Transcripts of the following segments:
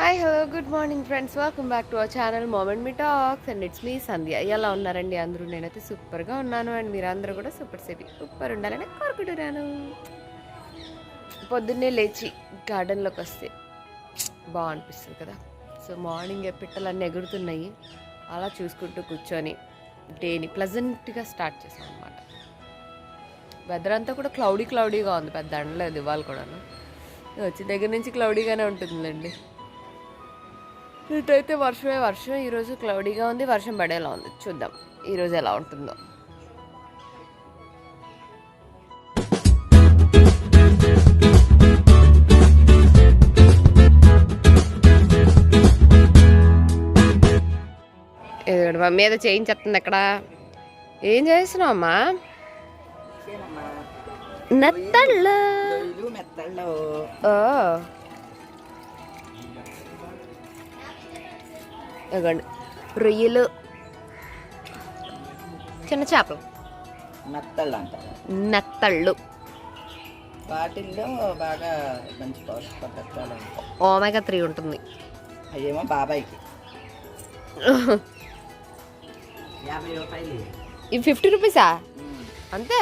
Hi hello good morning friends welcome back to our channel moment me talks and it's me Sandhya ఎలా ఉన్నారండి అందరూ? నేనైతే సూపర్గా ఉన్నాను అండ్ మీరందరూ కూడా సూపర్ సేపీ సూపర్ ఉండాలని కోరుకుంటున్నాను. పొద్దున్నే లేచి గార్డెన్లోకి వస్తే బాగా అనిపిస్తుంది కదా. సో మార్నింగ్ పిట్టలన్నీ ఎగురుతున్నాయి. అలా చూసుకుంటూ కూర్చొని డేని ప్లజెంట్గా స్టార్ట్ చేసాం అనమాట వెదర్ అంతా కూడా క్లౌడీ క్లౌడీగా ఉంది. పెద్ద అండలేదు ఇవాళ కూడాను. వచ్చిన దగ్గర నుంచి క్లౌడీగానే ఉంటుందండి ఇటైతే వర్షమే వర్షం ఈరోజు క్లౌడీగా ఉంది వర్షం పడేలా ఉంది. చూద్దాం ఈరోజు ఎలా ఉంటుందో. మా మీద చేయించేస్తుంది అక్కడ. ఏం చేస్తున్నావు అమ్మా? నెత్తళ్ళు మెత్తళ్ళు. ఓ. ఇదిగోండి రొయ్యలు చిన్న చేపలు మెత్తళ్ళు అంటారు నెత్తళ్ళు వాటిల్లో బాగా మంచి పౌష్టిక పదార్థాలు ఉంటాయి ఓమెగా త్రీ ఉంటుంది అయ్యేమో బాబాయ్కి యాభై రూపాయలు ఇవి ఫిఫ్టీ రూపీసా అంతే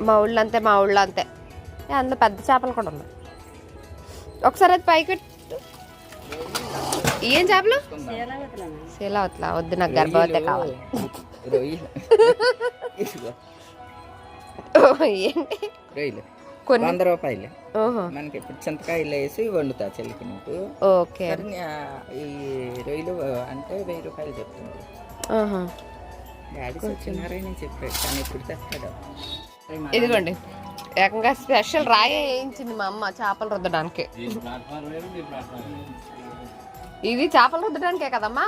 మా ఊళ్ళో అంతే మా ఊళ్ళో అంతే అందులో పెద్ద చేపలు కూడా ఉన్నాయి ఒకసారి అది పైకి పెట్టు. ఏం చేపలు? శీలావత్లా వద్దు నాకు గర్భవతి కావాలి. ఏంటి? కొన్ని వంద రూపాయలు. ఓహో. మనకి ఇప్పుడు చింతకాయలు వేసి వండుతా చెల్లికి నీకు. ఓకే. ఈ రొయ్యలు అంటే వెయ్యి రూపాయలు చెప్తుంది. డాడీ సత్యనారాయణ చెప్పాడు కానీ ఇప్పుడు తెస్తాడు. ఇదిగోండి. ఏకంగా స్పెషల్ రాయే వేయించింది మా అమ్మ చేపలు రుద్దడానికి. ఇది చేపలు రుద్దడానికే కదమ్మా?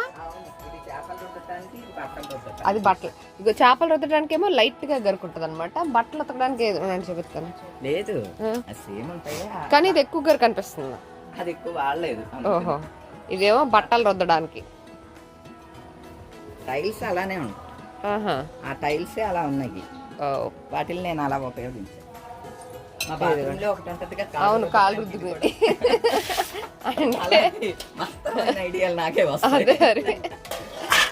అది బట్టలు. ఇగో చేపలు రుద్దడానికి ఏమో లైట్గా గరుకుంటది అనమాట బట్టలు ఉతకడానికి చూపిస్తాను లేదు కానీ ఇది ఎక్కువ గరు కనిపిస్తుంది. అది ఎక్కువ వాడలేదు. ఓహో. ఇదేమో బట్టలు రుద్దడానికి. టైల్స్ అలానే ఉంటాయి. ఆహా. ఆ టైల్సే అలా ఉన్నాయి. ఓ. వాటిని నేను అలా ఉపయోగించాను. అవును కాలు రుద్దుకుని. ఐడియాలు నాకే వస్తాయి. అదే మరి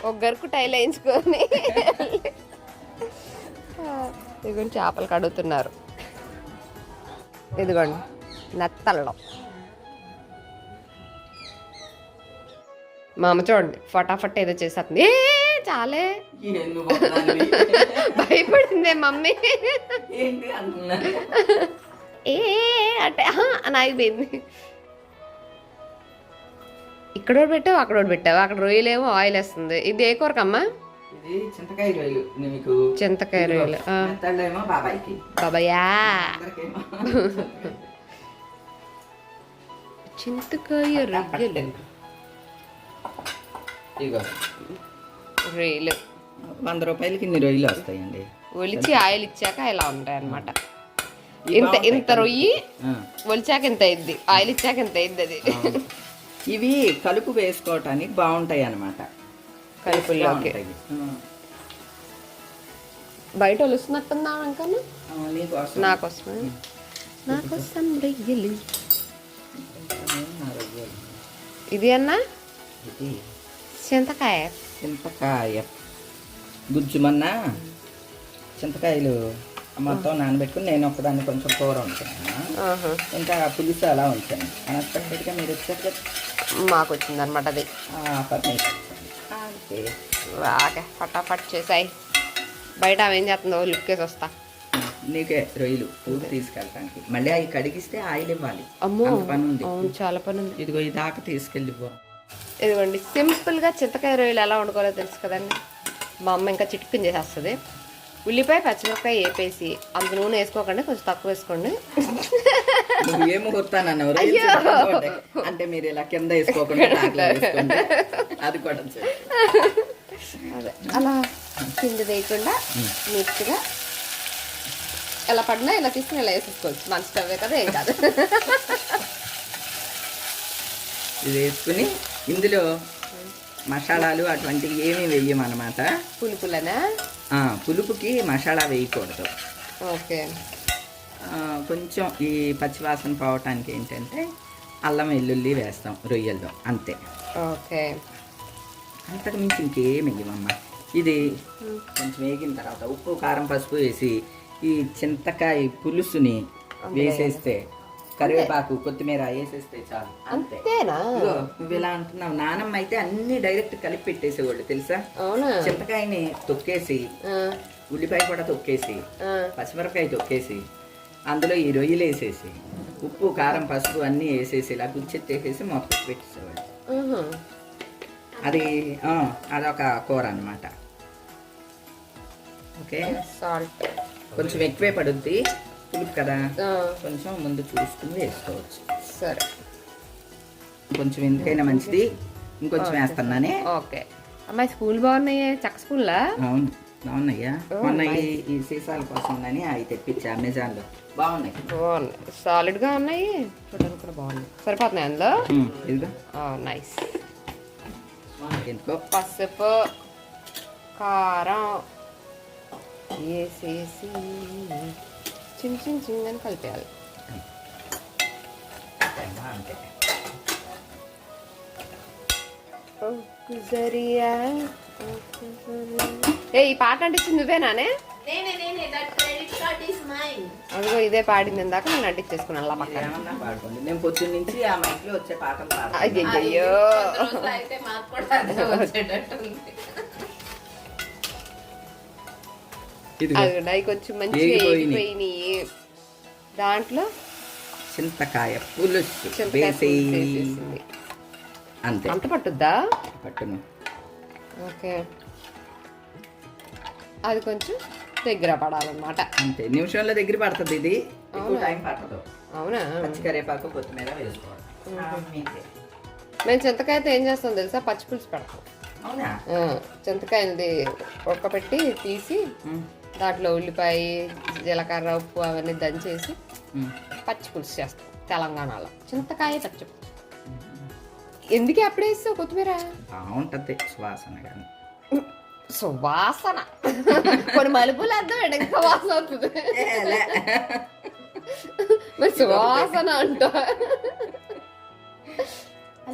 ఒక గరుకు టైల్ వేయించుకొని ఇదిగోండి చేపలు కడుగుతున్నారు. ఇదిగోండి నెత్తల్లో. మా అమ్మ చూడండి ఫటాఫట్ ఏదో చేసేస్తుంది. ఏ చాలే? భయపడిందే మమ్మీ. ఏ అంటే అని ఆగిపోయింది. ఇక్కడ పెట్టావు అక్కడ పెట్టావు అక్కడ రొయ్యలేమో ఆయిల్ వేస్తుంది. ఇది ఏ కూరకమ్మా? ఇది చింతకాయ రొయ్యలు. చింతకాయ రొయ్యలు బాబాయా? చింతకాయ రొయ్యలు. రొయ్యలు. వంద రూపాయలకి ఇన్ని రొయ్యలు వస్తాయండి. ఒలిచి ఆయిల్ ఇచ్చాక ఇలా ఉంటాయి అనమాట ఇవి ఇంత ఇంత రొయ్యి. ఒలిచాక ఇంత అయింది ఆయిల్ ఇచ్చాక ఇంత అయింది అది ఇవి కలుపు వేసుకోవటానికి బాగుంటాయి అన్నమాట కలుపుల్లోకి. బయట ఒలుస్తున్నట్టుందా అంకన్నా? ఆ, నీకోసం. రొయ్యలు. ఇది అన్నా? చింతకాయ. చింతకాయ. గుజ్జుమన్నా చింతకాయలు. మొత్తం నానబెట్టుకుని నేను ఒకదాన్ని కొంచెం కూర ఉంచాను ఆహా. ఇంకా పులుసు అలా ఉంచాను అన్ఎక్స్పెక్టెడ్గా మీరు వచ్చారు మాకు వచ్చింది అనమాట అది బాగా ఫటాఫట్ చేసాయి. బయట ఏం చేస్తుందో లుక్ వేసి వస్తా. నీకే రొయ్యలు ఊరు తీసుకెళ్ళటానికి. మళ్ళీ అవి కడిగిస్తే ఆయిల్ ఇవ్వాలి. అమ్మో. అంత పని ఉంది. చాలా పని ఉంది. ఇదిగో ఈ దాకా తీసుకెళ్ళిపో. ఇదిగోండి సింపుల్గా చింతకాయ రొయ్యలు ఎలా వండుకోవాలో తెలుసు కదండి. మా అమ్మ ఇంకా చిటికని చేసేస్తుంది. ఉల్లిపాయ పచ్చిమిరపకాయ వేపేసి అంత నూనె వేసుకోకండి కొంచెం తక్కువ వేసుకోండి. ఏ ముహూర్తాన్ని రొయ్యలు చుట్టుకోండి. అంటే మీరు ఇలా కింద వేసుకోకుండా అది కూడా. అదే. అలా కింద వేయకుండా నీట్గా ఎలా పడినా ఇలా తీసుకుని ఇలా వేసేసుకోవచ్చు. మంచి స్టవ్వే కదా ఏం కాదు. ఇది వేసుకుని ఇందులో మసాలాలు అటువంటివి ఏమీ వేయమన్నమాట పులుపులనా? పులుపుకి మసాలా వేయకూడదు. ఓకే. కొంచెం ఈ పచ్చివాసన పోవటానికి ఏంటంటే అల్లం వెల్లుల్లి వేస్తాం రొయ్యల్లో అంతే. ఓకే. అంతకు మించి ఇంకేం వేయమమ్మ ఇది కొంచెం వేగిన తర్వాత ఉప్పు కారం పసుపు వేసి ఈ చింతకాయ పులుసుని వేసేస్తే కరివేపాకు కొత్తిమీర వేసేస్తే చాలు. అంతే. అంతేనా? నువ్వు ఇలా అంటున్నావు. నానమ్మ అయితే అన్ని డైరెక్ట్ కలిపి పెట్టేసేవాళ్ళు తెలుసా? చింతకాయని తొక్కేసి ఉల్లిపాయ కూడా తొక్కేసి పచ్చిమిరపకాయ తొక్కేసి అందులో ఈ రొయ్యలు వేసేసి ఉప్పు కారం పసుపు అన్నీ వేసేసి ఇలా గుచ్చెత్తేసేసి మొత్తం పెట్టేసేవాళ్ళు. అది అదొక కూర అన్నమాట. ఓకే? సాల్ట్. కొంచెం ఎక్కువే పడుద్ది. పులుపు కదా. కొంచెం ముందు చూసుకుని వేసుకోవచ్చు. సరే. కొంచెం ఎందుకైనా మంచిది. ఇంకొంచెం వేస్తున్నానే. ఓకే. అమ్మాయి స్కూల్ బాగున్నాయి? చక్క స్కూల్లా అవును. బాగున్నాయ్యా Oh, మొన్న ఈ సీసాల కోసం అని అవి తెప్పించా అమెజాన్లో. బాగున్నాయి. బాగున్నాయి. సాలిడ్గా ఉన్నాయి. చూడడానికి కూడా బాగున్నాయి. సరిపోతున్నాయి అందులో? ఇదిగో. నైస్. ఎందుకో పసుపు కారం. వేసేసి చిన్న చిన్న చిన్న కలిపేయాలి. ఏ ఈ పాట అంటే నువ్వేనానే నేనే? నేనే that credit card is mine అదిగో ఇదే పాడింది ఇందాక నేను అలా పక్కన నేను పొద్దున్న నుంచి ఆ మైక్లో వచ్చే పాటలు పాడతాను అదే కొంచెం మంచిగా. ఎగిపోయినాయి దాంట్లో చింతకాయ పులుసు. అంతే. అంత పట్టుద్దా? పట్టును. ఓకే. అది కొంచెం దగ్గర పడాలన్నమాట. అంతే. నిమిషంలో దగ్గర పడుతుంది ఇది. ఎక్కువ టైం పట్టదు. అవునా? పచ్చి కరివేపాకు కొత్తిమీర వేసుకోవాలి. మేము. చింతకాయతో ఏం చేస్తాం తెలుసా? పచ్చి పులుసు పెడతాం. చింతకాయది ఉడకపెట్టి తీసి దాంట్లో ఉల్లిపాయ జీలకర్ర ఉప్పు అవన్నీ దంచేసి. పచ్చి పులుసు చేస్తాం తెలంగాణలో. చింతకాయ పచ్చి పులుసు. ఎందుకే అప్పుడే వేస్తావు కొత్తిమీర? బాగుంటది సువాసన కానీ. సువాసన. కొన్ని మలుపులు అర్థం ఇంకా వాసన అవుతుంది మరి సువాసన అంట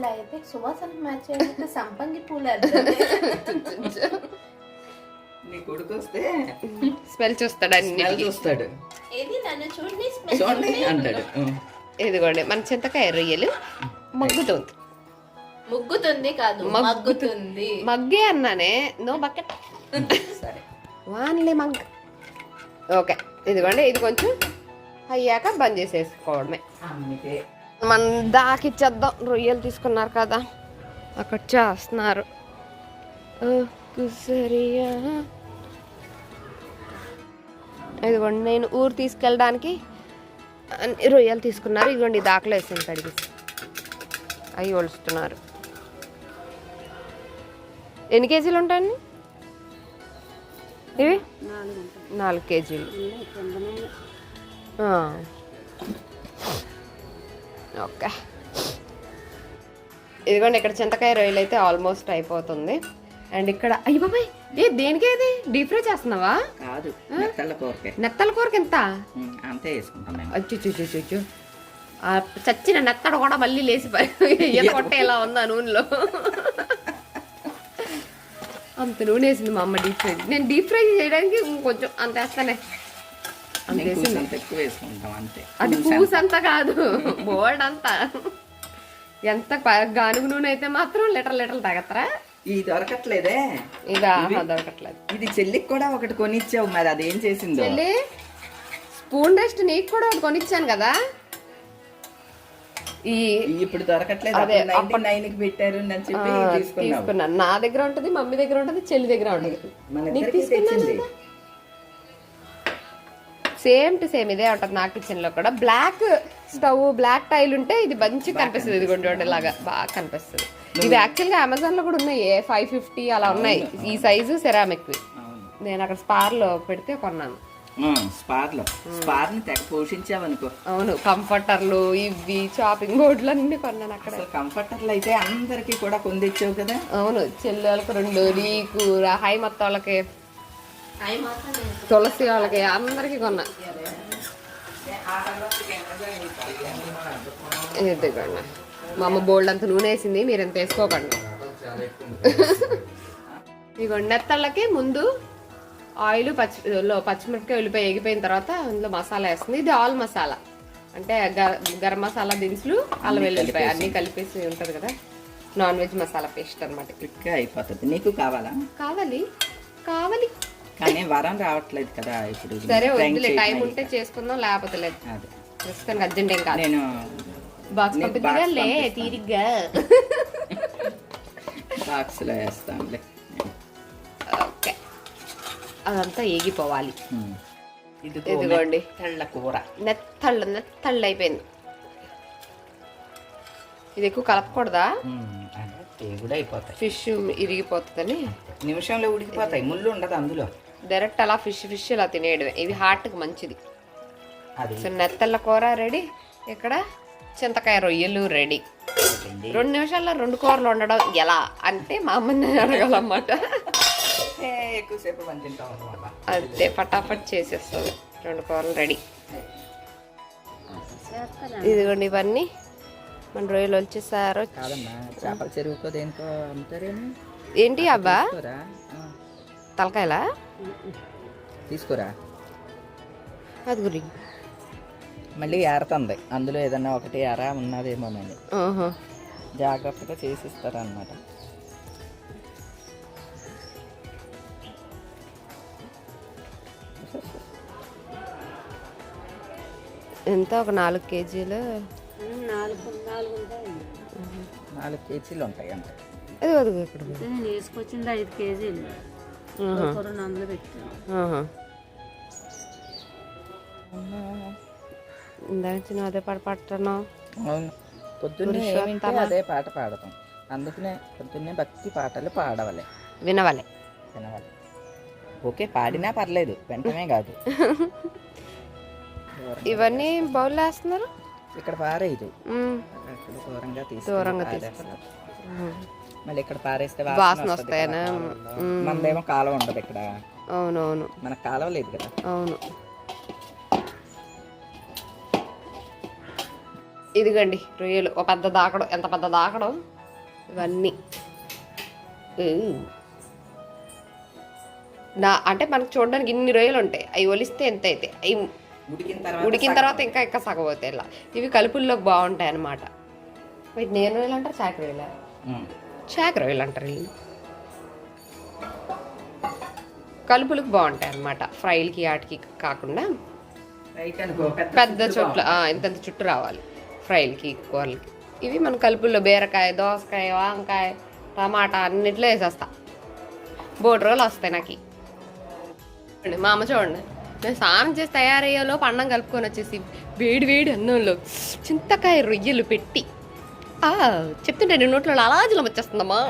అలా అయితే సువాసన మ్యాచ్ అయ్యేందుకు సంపంగి పూలు అర్థం నీ కొడుకు వస్తే స్మెల్ చూస్తాడు అన్ని. చూస్తాడు. ఏది నన్ను చూడండి చూడండి అంటాడు. ఇదిగోండి మన చింతకాయ రొయ్యలు మగ్గుతుంది. ముగ్గుతుంది కాదు మగ్గుతు- మగ్గుతుంది. మగ్గే అన్నానే నో బకెట్. సరే. వాన్లే మగ్. ఓకే ఇదిగోండి ఇది కొంచెం అయ్యాక బంద్ చేసేసుకోవడమే. అమ్మితే మన దాకిచ్చేద్దాం రొయ్యలు తీసుకున్నారు కదా. అక్కడ చేస్తున్నారు. ఓ, కుసరియా. ఇదిగోండి నేను ఊరు తీసుకెళ్ళడానికి రొయ్యలు తీసుకున్నారు. ఇదిగోండి దాకలో వేసాను కడిగేసి. అవి ఒలుస్తున్నారు. ఎన్ని కేజీలు ఉంటాయండి? ఇవి? నాలుగు. కేజీలు. ఓకే. ఇదిగోండి ఇక్కడ చింతకాయ రొయ్యలు అయితే ఆల్మోస్ట్ అయిపోతుంది. అండ్ ఇక్కడ అయ్యి బాబాయ్ ఏ దేనికి ఇది? డీప్ ఫ్రై చేస్తున్నావా? కాదు కూరకే. నెత్తల కూరకి ఎంత? అంతే వేసుకుంటాం మేము. అచ్చు చచ్చిన నెత్తడు కూడా మళ్ళీ లేచి కొట్టేలా ఉంది నూనెలో. అంత నూనె వేసింది మా అమ్మ డీప్ ఫ్రై. నేను డీప్ ఫ్రై చేయడానికి కొంచెం అంత వేస్తానే. అంత మేము వేసింది కూసంత ఎక్కువ వేసుకుంటాం అంతే. అది. పూస అంతా కాదు. బోర్డ్ అంతా. ఎంత గానుగు నూనె అయితే మాత్రం లీటర్ లీటర్లు తాగత్తరా? ఇది దొరకట్లేదే. ఆహా దొరకట్లేదు. ఇది చెల్లికి కూడా ఒకటి కొనిచ్చావు మరి అదేం చేసిందో? చెల్లి స్పూన్ రెస్ట్ నీకు కూడా ఒకటి కొనిచ్చాను కదా. ఈ ఇప్పుడు దొరకట్లేదు అదే, నైన్టీ నైన్కి పెట్టారు అని చెప్పి తీసుకున్నాను. నా దగ్గర ఉంటది మమ్మీ దగ్గర ఉంటది చెల్లి దగ్గర ఉంటది. సేమ్ టు సేమ్ ఇదే ఉంటది నా కిచెన్లో కూడా. బ్లాక్ స్టవ్ బ్లాక్ టైల్ ఉంటే ఇది మంచిగా కనిపిస్తుంది ఇది కొంచెం ఇలాగా బాగా కనిపిస్తుంది. ఇవి యాక్చువల్గా అమెజాన్లో కూడా ఉన్నాయి ఫైవ్ ఫిఫ్టీ అలా ఉన్నాయి. ఈ సైజు సెరామిక్ నేను అక్కడ స్పార్లో పెడితే కొన్నాను. స్పార్లో. స్పార్ని తెగ పోషించావనుకో. అవును కంఫర్టర్లు ఇవి చాపింగ్ బోర్డులు అన్ని కొన్నాను అక్కడ. కంఫర్టర్లు అయితే అందరికి కూడా కొందిచ్చావు కదా? అవును చెల్లెళ్ళకి రెండు నీకు హై మొత్తం తులసి వాళ్ళకి అందరికి కొన్నా. ఇదిగోండి. మా అమ్మ బోల్డ్ అంత నూనె వేసింది మీరు ఎంత వేసుకోకండి. ఇదిగోండి నెత్తళ్ళకి ముందు ఆయిల్ పచ్చి పచ్చిమిరపకాయ ఉల్లిపాయ ఎగిపోయిన తర్వాత అందులో మసాలా వేస్తుంది. ఇది ఆల్ మసాలా. అంటే గరం మసాలా దినుసులు అల్లం వెల్లుల్లిపాయ అన్నీ కలిపేసి ఉంటుంది కదా. నాన్ వెజ్ మసాలా పేస్ట్ అనమాట అయిపోతుంది. నీకు కావాలా? కావాలి. కావాలి. కానీ వరం రావట్లేదు కదా ఇప్పుడు సరే వద్దులే టైం. ఉంటే చేసుకుందాం లేకపోతే లేదు. అదే. అర్జెంట్ ఏం కాదు. నేను బాక్స్ పంపిద్దిగా box లే పంపిస్తాను. తీరిగ్గా. బాక్స్లో వేస్తానులే. ఓకే. అదంతా ఏగిపోవాలి. ఉమ్. ఇదిగో ఇదిగోండి. తెల్ల కూర. నెత్తళ్ళు నెత్తళ్ళు అయిపోయింది. ఇది ఎక్కువ కలపకూడదా? ఉమ్, అంటే తేగుడు అయిపోతాయి. ఫిష్ ఇరిగిపోతుందని. నిమిషంలో ఉడికిపోతాయి ముళ్ళు ఉండదు అందులో. డైరెక్ట్ అలా ఫిష్ ఫిష్ ఇలా తినేయడమే. ఇది హార్ట్కి మంచిది. అది. సో నెత్తళ్ళ కూర రెడీ. ఇక్కడ చింతకాయ రొయ్యలు రెడీ. రెండు నిమిషాల్లో రెండు కూరలు వండడం ఎలా అంటే మా అమ్మని అడగాలన్నమాట. ఎక్కువసేపు అంతే ఫటాఫట్ చేసేస్తుంది. రెండు కూరలు రెడీ. ఇదిగోండి ఇవన్నీ. మన రొయ్యలు వచ్చేసారు. చేపల చెరువుకో దేనికో అమ్ముతారేమో? ఏంటి అబ్బా? తలకాయలా? తీసుకోరా? అది గురి మళ్ళీ ఏరుతుంది. అందులో ఏదన్నా ఒకటి ఎర ఉన్నదేమోనని. జాగ్రత్తగా చేసిస్తారనమాట ఎంత? ఒక నాలుగు కేజీలు? నాలుగు కేజీలు ఉంటాయి అంతే అది అదిగో ఇక్కడ వేసుకొచ్చింది ఐదు కేజీలు. రెండు వందలు పెట్టాను. ఆహా. ఇందాక చిన్న అదే పాట అవును. పొద్దున్నే ఏమింటే అదే పాట పాడతాం. అందుకనే పొద్దున్నే భక్తి పాటలు పాడవలే. వినవాలి. వినవాలి. ఓకే పాడినా పర్లేదు. వెంటనే కాదు. ఇవన్నీ బౌల్ వేస్తున్నారు? ఇక్కడ పారేయదు దూరంగా తీసి దూరంగా పారేస్తారు. మళ్ళీ ఇక్కడ పారేస్తే వాసన వస్తాయనా? మనదేమో కాలువ ఉండదు ఇక్కడ. అవునవును. మనకు కాలువ లేదు కదా. అవును. ఇదిగండి రొయ్యలు. ఒక పెద్ద దాకడం ఎంత పెద్ద దాకడం? ఇవన్నీ. నా అంటే మనకు చూడడానికి ఇన్ని రొయ్యలు ఉంటాయి. అవి ఒలిస్తే ఎంత అయితే. అవి ఉడికిన తర్వాత ఇంకా ఇంకా సగం అవుతాయి ఇలా. ఇవి కలుపుల్లోకి బాగుంటాయి అన్నమాట వీటి నేను రొయ్యలు అంటారు చాక రొయ్యలు ఉమ్. చాక రొయ్యలు అంటారు వీళ్ళు. కలుపులకు బాగుంటాయి అన్నమాట. ఫ్రైలకి వాటికి కాకుండా పెద్ద చుట్లు ఆ, ఇంతంత చుట్టు రావాలి. ఫ్రైలకి కూరలకి. ఇవి మన కలుపుల్లో బీరకాయ దోసకాయ వంకాయ టమాటా అన్నిట్లో వేసేస్తా. బోటి రోజులు వస్తాయి నాకు. చూడండి, మా అమ్మ చూడండి. నేను స్నానం చేసి తయారయ్యేలో అన్నం కలుపుకొని వచ్చేసి వేడి వేడి అన్నంలో చింతకాయ రొయ్యలు పెట్టి చెప్తుంటే నేను నోట్లో అలాజలం వచ్చేస్తుందమ్మా.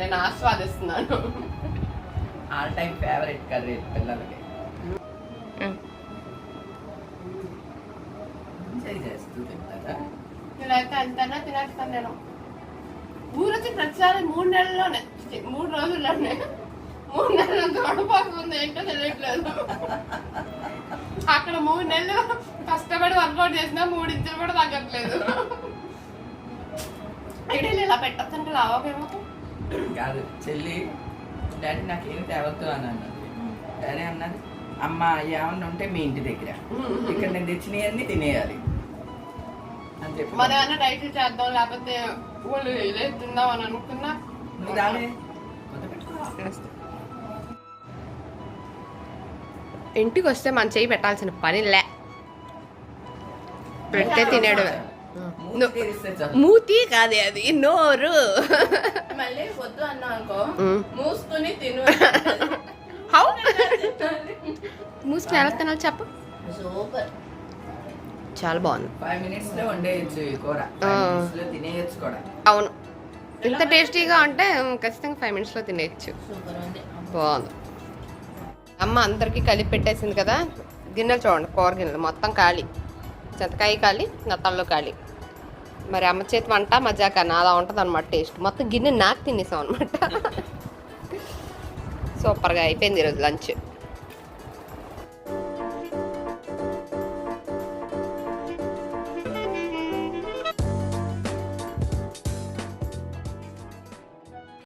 నేను ఆస్వాదిస్తున్నాను. ఆల్ టైమ్ ఫేవరెట్ కర్రీ పిల్లలకి. అంతనా తినేస్తాను నేను. ఊరొచ్చి ప్రతిసారి మూడు నెలల్లోనే మూడు రోజుల్లోనే. మూడు నెలలు ఏంటో తెలియట్లేదు అక్కడ మూడు నెలలు కష్టపడి వర్కౌట్ చేసినా మూడు ఇంచులు కూడా తగ్గట్లేదు. ఇలా పెట్టచ్చంటే రావాకేమో కాదు చెల్లి డాడీ నాకేం తేవద్దు అని అన్నది. డాడీ అన్నది అమ్మ ఏమన్నా ఉంటే మీ ఇంటి దగ్గర. ఇక్కడ నేను తెచ్చినవన్నీ తినేయాలి. అని చెప్పి మరి ఏమైనా డైట్ చేద్దాం లేకపోతే వాళ్ళు తిందాం అని అనుకున్నా. కొంత. ఇంటికి వస్తే మన చేయి పెట్టాల్సిన పని లే. పెడితే తినేడు. మూతి కాదే అది నోరు. మళ్ళీ వద్దు అన్నా అనుకో. మ్మ్. మూసుకుని తిను. హౌ? మూసుకుని ఎలా తినాలి చెప్పు. సూపర్. చాలా బాగుంది. అవును. ఇంత టేస్టీగా ఉంటే ఖచ్చితంగా ఫైవ్ మినిట్స్లో తినేయచ్చు. బాగుంది. అమ్మ అందరికీ కలిపి పెట్టేసింది కదా గిన్నెలు చూడండి కూర గిన్నెలు మొత్తం ఖాళీ. చింతకాయ ఖాళీ నత్తళ్ళు ఖాళీ. మరి అమ్మ చేతి వంట మజాకన్నా అలా ఉంటుంది అనమాట టేస్ట్. మొత్తం గిన్నె నాకు తినేసాం అనమాట సూపర్గా అయిపోయింది ఈరోజు లంచ్.